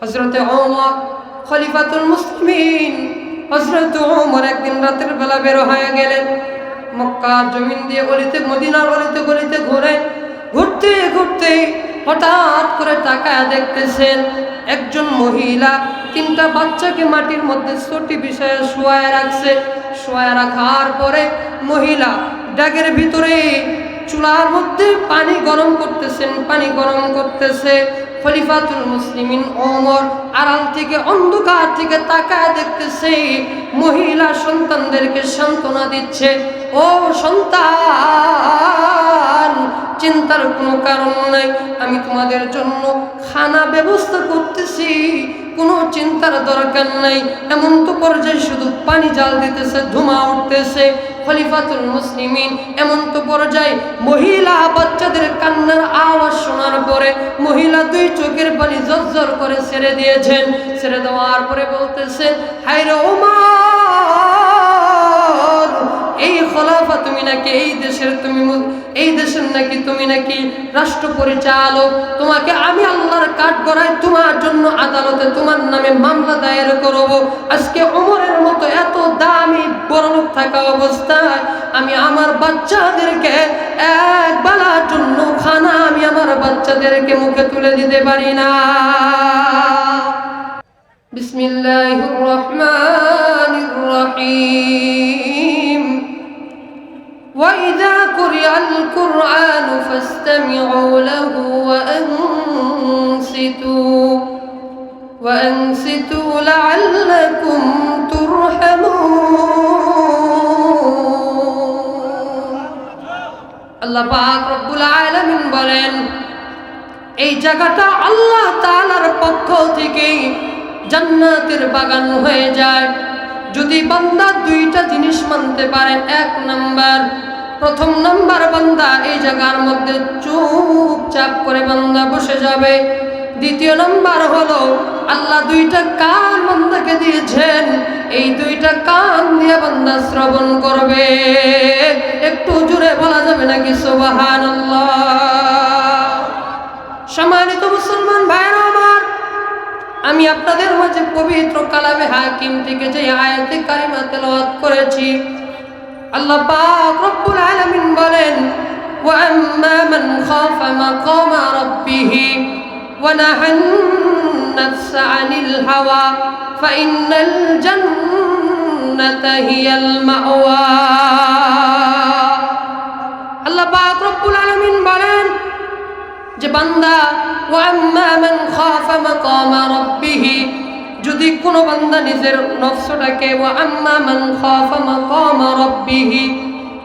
হজরতে ওমর, খলিফাতুল মুসলিমিন। হজরত ওমর একদিন রাতের বেলা বের হয়ে গেলেন। মক্কার জমিন দিয়ে অলিতে মদিনার গলিতে গলিতে ঘুরে, ঘুরতে ঘুরতে হঠাৎ করে তাকায় দেখতেছেন একজন মহিলা তিনটা বাচ্চাকে মাটির মধ্যে ছোটি বিষয়ে শোয়ায় রাখছে। শোয়ায় রাখার পরে মহিলা ড্যাগের ভিতরে চুলার মধ্যে পানি গরম করতেছেন, পানি গরম করতেছে। খলিফাতুল মুসলিমিন ওমর আড়াল থেকে, অন্ধকার থেকে তাকায় দেখতেছে, মহিলা সন্তানদেরকে সান্ত্বনা দিচ্ছে। ও সন্তান, চিন্তার কোনো কারণ নাই, আমি তোমাদের জন্য খানা ব্যবস্থা করতেছি, কোনো চিন্তার দরকার নাই। এমন তো পর্যায়ে শুধু পানি জাল দিতেছে ধুমা উঠতেছে। খলিফাতুল মুসলিমিন, এমন তো পর্যায়ে মহিলা বাচ্চাদের কান্নার আওয়াজ শোনার পরে মহিলা দুই চোখের পানি জর্জর করে ছেড়ে দিয়েছেন। ছেড়ে দেওয়ার পরে বলতেছেন হাইরে ওমর! এই খলাফা তুমি নাকি এই দেশের তুমি এই দেশের নাকি তুমি নাকি রাষ্ট্র পরিচালক তোমাকে আমি আল্লাহর কাঠ গড়াই তোমার জন্য আদালতে, তোমার নামে মামলা দায়ের করব। আজকে অমরের মতো এত দামি বড়লোক থাকা অবস্থায় আমি আমার বাচ্চাদেরকে এক বেলার জন্য খানা আমি আমার বাচ্চাদেরকে মুখে তুলে দিতে পারি না। বিসমিল্লাহ রহমান রহিম। وإذا قرئ القرآن فاستمعوا له وأنصتوا وأنصتوا لعلكم ترحمون আল্লাহ পাক রব্বুল আলামিন বলেন এই জায়গাটা আল্লাহ তাআলার পক্ষ থেকে জান্নাতের বাগান হয়ে যায় যদি বান্দা দুইটা জিনিস মানতে পারে এক নাম্বার প্রথম নাম্বার বান্দা এই জায়গার মধ্যে চুপচাপ করে বান্দা বসে যাবে। দ্বিতীয় নাম্বার হলো, আল্লাহ দুইটা কান বান্দাকে দিয়েছেন। এই দুইটা কান দিয়ে বান্দা শ্রবণ করবে। একটু জুড়ে বলা যাবে নাকি? সোবাহান সম্মানিত মুসলমান ভাইরা আমার, আমি আপনাদের মাঝে পবিত্র কালামে হাকিম থেকে যে আয়াতে কারিমা তেলাওয়াত করেছি আল্লাহ পাক রব্বুল আলামিন বলেন وأما من خاف مقام ربه ونهى النفس عن الهوى فإن الجنة هي المأوى আল্লাহ পাক রব্বুল আলামিন বলেন যে বান্দা ওয়াম্মা মান খাফা মাকামা রাব্বিহি যদি কোনো বান্দা নিজের নফসটাকে ওয়াম্মা মান খাফা রাব্বিহি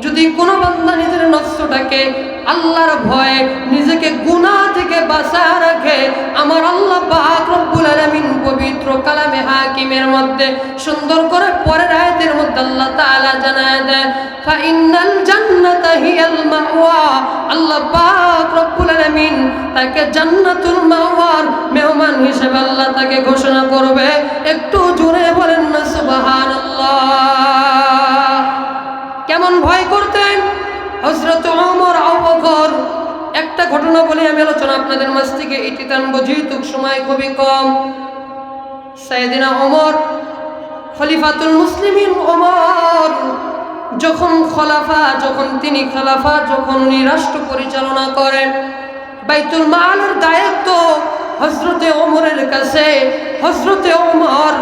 যদি কোনো বান্দা নিজের নফসটাকে আল্লাহর ভয়ে নিজেকে গুনাহ থেকে বাঁচায় রাখে, আমার আল্লাহ পাক রব্বুল আলামিন পবিত্র কালামে হাকিমের মধ্যে সুন্দর করে পরের আয়াতের মধ্যে আল্লাহ তাআলা জানায় দেয় ফাইনাল জান্নাতা হিয়াল মাওয়া আল্লাহ পাক রব্বুল তাকে জান্নাতুল মাওয়ার মেহমান হিসেবে আল্লাহ তাকে ঘোষণা করবে। একটু জোরে বলেন না, সুবহানাল্লাহ। কেমন ভয় করতেন? হজরত ওমর আবকর একটা ঘটনা বলে আমি আলোচনা আপনাদের মাঝ থেকে এটি টানবো, যেহেতু সময় খুবই কম। সাইদিনা ওমর, খলিফাতুল মুসলিমিন ওমর, যখন খলাফা, যখন তিনি খলাফা, যখন উনি রাষ্ট্র পরিচালনা করেন বাইতুল মালের দায়িত্ব হজরতে ওমরের কাছে। হজরতে ওমর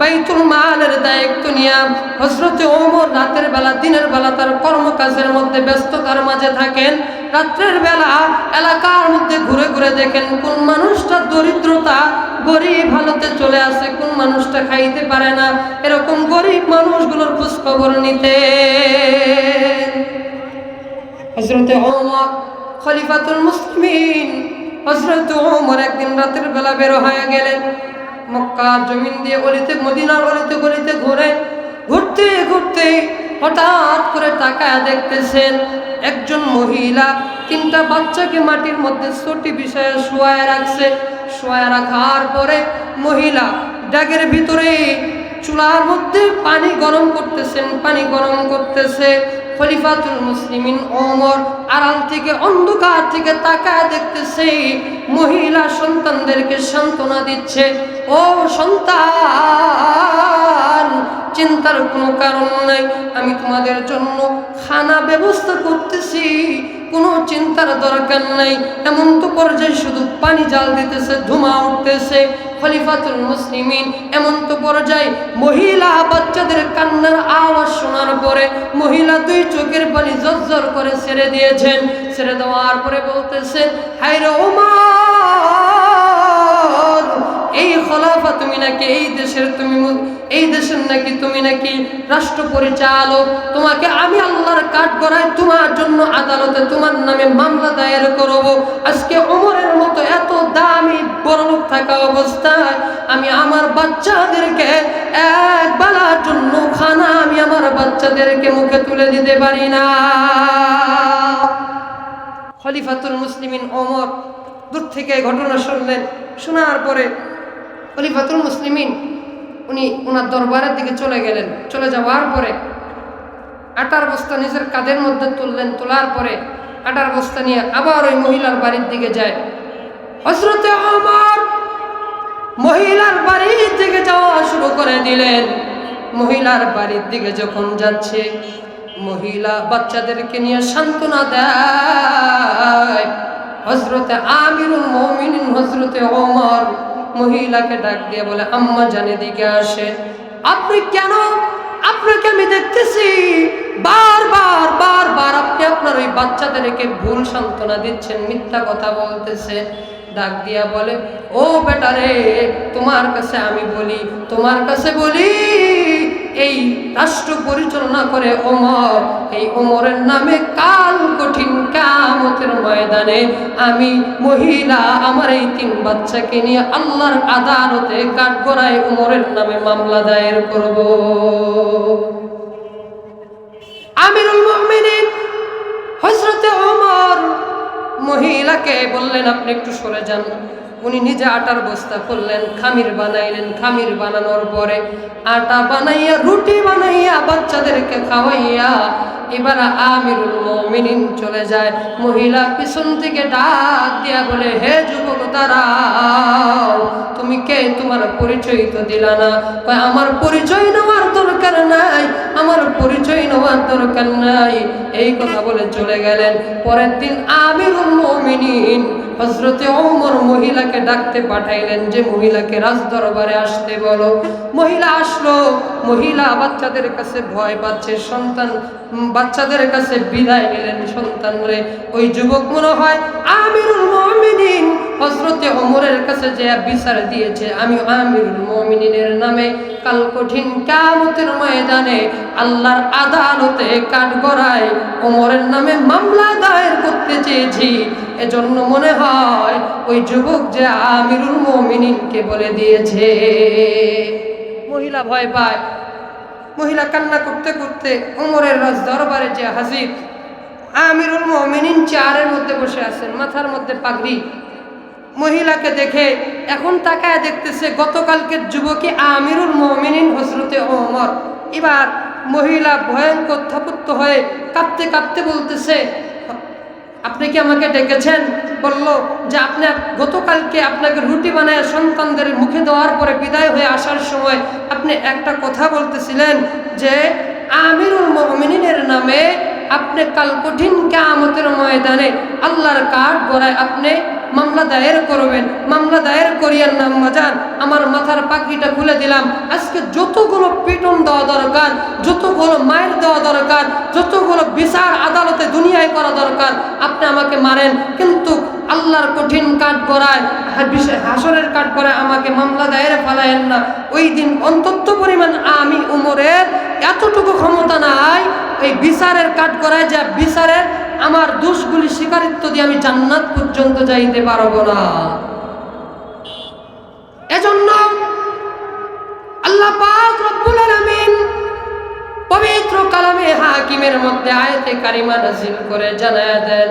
বাইতুল মালের দায়িত্ব নিয়ে হজরতে ওমর রাতের বেলা, দিনের বেলা তার কর্মকাজের মধ্যে ব্যস্ততার মাঝে থাকেন। রাত্রের বেলা এলাকার মধ্যে ঘুরে ঘুরে দেখেন কোন মানুষটা দরিদ্রতা, গরিব হালতে চলে আসে, কোন মানুষটা খাইতে পারে না। এরকম গরিব মানুষগুলোর খোঁজ খবর নিতে হজরতে ওমর খলিফাতুল মুসলিমিন। হজরত ওমর একদিন রাতের বেলা বের হয়ে গেলেন। মক্কা জমিন দিয়ে অলিতে, মদিনার অলিতে গলিতে ঘুরে, ঘুরতে ঘুরতে হঠাৎ করে তাকায় দেখতেছেন একজন মহিলা তিনটা বাচ্চাকে মাটির মধ্যে ছোটি বিষয়ে শোয়ায় রাখছে। শোয়ায় রাখার পরে মহিলা ড্যাগের ভিতরে চুলার মধ্যে পানি গরম করতেছেন, পানি গরম করতেছে। খলিফাতুল মুসলিমিন ওমর আড়াল থেকে, অন্ধকার থেকে তাকায় দেখতেছে, মহিলা সন্তানদেরকে সান্ত্বনা দিচ্ছে। ও সন্তান, চিন্তার কোনো কারণ নাই, আমি তোমাদের জন্য খানা ব্যবস্থা করতেছি। কোনো চিন্তার দরকার নাই। এমন তো পর্যায়ে শুধু পানি জাল দিতেছে, ধুমা উঠতেছে। খলিফাতুল মুসলিমিন এমন তো পর্যায়ে মহিলা বাচ্চাদের কান্নার আওয়াজ শোনার পরে মহিলা দুই চোখের পানি জর্জর করে ছেড়ে দিয়েছেন। ছেড়ে দেওয়ার পরে বলতেছেন হাইরে ওমর, এই খলাফা তুমি নাকি এই দেশের তুমি এই দেশের নাকি তুমি নাকি রাষ্ট্র পরিচালক। তোমাকে আমি আল্লাহর কাঠ গড়াই তোমার জন্য আদালতে তোমার নামে মামলা দায়ের করব। আজকে ওমরের মতো এত দামি বড়লোক থাকা অবস্থায় আমি আমার বাচ্চাদেরকে এক বেলার জন্য খানা আমি আমার বাচ্চাদেরকে মুখে তুলে দিতে পারি না। খলিফাতুল মুসলিমিন ওমর দূর থেকে ঘটনা শুনলেন। শোনার পরে খলিফাতুল মুসলিমিন উনি ওনার দরবারের দিকে চলে গেলেন। চলে যাওয়ার পরে আটার বস্তা নিজের কাঁধের মধ্যে তুললেন। তোলার পরে আটার বস্তা নিয়ে আবার ওই মহিলার বাড়ির দিকে যায়। হজরতে আমার মহিলার বাড়ির দিকে যাওয়া শুরু করে দিলেন। মহিলার বাড়ির দিকে যখন যাচ্ছে, মহিলা বাচ্চাদেরকে নিয়ে সান্ত্বনা দেয়। হজরতে আমিরুল মমিন হজরতে ওমর মহিলাকে ডাক দিয়ে বলে, আম্মা জানে দিকে আসে। আপনি কেন? আপনাকে আমি দেখতেছি। বারবার বারবার আপনি আপনার ওই বাচ্চাদেরকে ভুল সান্ত্বনা দিচ্ছেন, মিথ্যা কথা বলতেছে। ডাক দিয়া বলে, ও বেটারে তোমার কাছে আমি বলি, তোমার কাছে বলি, এই রাষ্ট্র পরিচালনা করে ওমর, এই ওমরের নামে কামতের ময়দানে আমি মহিলা, আমার এই তিন বাচ্চাকে নিয়ে আল্লাহর আদালতে কাঠগড়ায় ওমরের নামে মামলা দায়ের করব। আমিরুল হজরতে মহিলাকে বললেন, আপনি একটু সরে যান। উনি নিজে আটার বস্তা করলেন খামির বানাইলেন। খামির বানানোর পরে আটা বানাইয়া, রুটি বানাইয়া বাচ্চাদেরকে খাওয়াইয়া এবার আমিরুল মমিনিন চলে যায়। মহিলা পিছন থেকে ডাক দিয়া বলে, হে যুবক তুমি কে? তোমার পরিচয় তো দিলা না। আমার পরিচয় নেওয়ার দরকার নাই, আমার পরিচয় নেওয়ার দরকার নাই। এই কথা বলে চলে গেলেন। পরের দিন আমিরুল মমিনিন হজরতে ওমর মহিলাকে ডাকতে পাঠাইলেন যে, মহিলাকে রাজ দরবারে আসতে বলো। মহিলা আসলো। মহিলা বাচ্চাদের কাছে ভয় পাচ্ছে, সন্তান বাচ্চাদের কাছে বিদায় নিলেন সন্তান রে ওই যুবক মনে হয়, আমিরুল মমিনিন। হজরতে অমরের কাছে যে বিচার দিয়েছে, আমি আমিরুল মমিনিনের নামে কাল কঠিন কামতের ময়দানে আল্লাহর আদালতে কাঠগড়ায় ওমরের নামে মামলা দায়ের করতে চেয়েছি। এজন্য মনে হয় ওই যুবক যে আমিরুল মমিনিনকে বলে দিয়েছে। মহিলা ভয় পায় মহিলা কান্না করতে করতে ওমরের রাজ দরবারে যে হাজির, আমিরুল মমিনিন চেয়ারের মধ্যে বসে আছেন, মাথার মধ্যে পাগড়ি। মহিলাকে দেখে এখন তাকায় দেখতেছে গতকালকের যুবকী আমিরুল মমিনিন হজরতে ওমর। এবার মহিলা ভয়ঙ্কর থাপুত্ত হয়ে কাঁপতে কাঁপতে বলতেছে, আপনি কি আমাকে ডেকেছেন? বলল যে আপনি গতকালকে আপনাকে রুটি বানায় সন্তানদের মুখে দেওয়ার পরে বিদায় হয়ে আসার সময় আপনি একটা কথা বলতেছিলেন যে আমিরুল মমিনের নামে আপনি কাল কঠিন কামতের ময়দানে আল্লাহর কাঠ গড়ায় আপনি মামলা দায়ের করবেন। মামলা দায়ের করিয়ার নাম মাজান আমার মাথার পাখিটা খুলে দিলাম। আজকে যতগুলো পিটন দেওয়া দরকার, যতগুলো মায়ের দেওয়া দরকার, যতগুলো বিচার আদালতে দুনিয়ায় করা দরকার, আপনি আমাকে মারেন। আল্লাহর কঠিন কাঠ গড়ায় হাসরের কাঠ গড়ায় আমাকে মামলা দায়ের ফেলায়েন না। ওই দিন অন্তত পরিমাণ আমি উমরের এতটুকু ক্ষমতা নাই এই বিচারের কাঠ গড়ায় যা বিচারের আমার দোষগুলি স্বীকারিত্ব দিয়ে আমি জান্নাত পর্যন্ত যাইতে পারব না। এজন্য আল্লাহ পাক রব্বুল আলামিন পবিত্র কালামে হাকিমের মধ্যে আয়াতে কারিমা নাযিল করে জানায়া দেন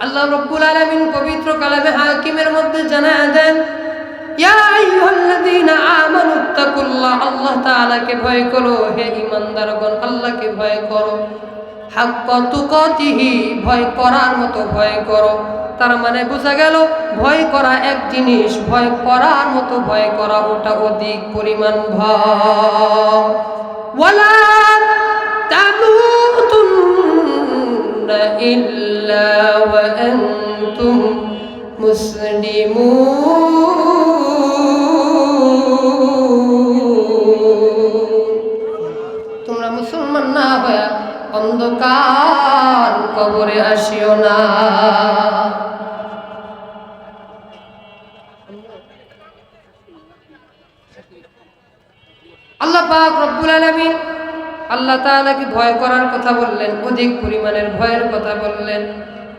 আল্লাহ রব্বুল আলামিন পবিত্র কালামে হাকিমের মধ্যে জানায় দেন আল্লাহ তাআলাকে ভয় করো, হে ঈমানদারগণ, আল্লাহকে ভয় করো। হাক্কা তুকাতিহি, ভয় করার মতো ভয় করো। তার মানে বোঝা গেল ভয় করা এক জিনিস ভয় করার মতো ভয় করা ওটা অধিক পরিমাণ ভয় ওয়ালা تموتن إلا وأنتم مسلمون তোমরা মুসলমান না হয়ে অন্ধকার কবরে আসিও না পাক রব্বুল আলামিন আল্লাহ তাআলাকে ভয় করার কথা বললেন? অধিক পরিমাণের ভয়ের কথা বললেন।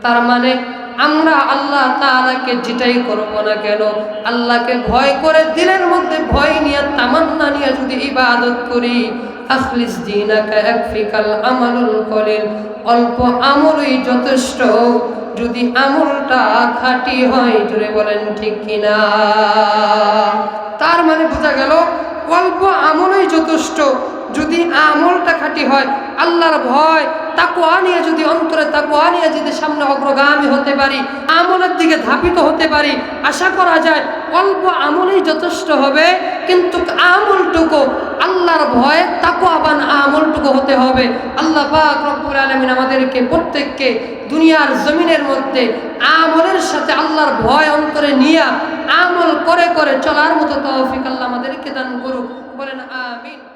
তার মানে আমরা আল্লাহ তাআলাকে যেটাই করব না কেন, আল্লাহকে ভয় করে দিলের মধ্যে ভয় নিয়ে, তামান্না নিয়ে যদি ইবাদত করি, আখলিস দিনাকা, একফিকাল আমালুল কলিল। অল্প আমলই যথেষ্ট। যদি আমলটা খাঁটি হয় জুড়ে বলেন ঠিক কিনা? তার মানে বোঝা গেল অল্প আমলই যথেষ্ট। যদি আমলটা খাঁটি হয়, আল্লাহর ভয় তাকুয়া নিয়ে যদি অন্তরে তাকুয়া নিয়ে যদি সামনে অগ্রগামী হতে পারি, আমলের দিকে ধাপিত হতে পারি, আশা করা যায় অল্প আমলেই যথেষ্ট হবে, কিন্তু আমলটুকু আল্লাহর ভয়ে তাকুয়াবান আমলটুকু হতে হবে। আল্লাহ পাক রব্বুল আলামিন আমাদেরকে প্রত্যেককে দুনিয়ার জমিনের মধ্যে আমলের সাথে আল্লাহর ভয় অন্তরে নিয়ে আমল করে করে চলার মতো তৌফিক আল্লাহ আমাদেরকে দান করুক। বলেন, আমিন।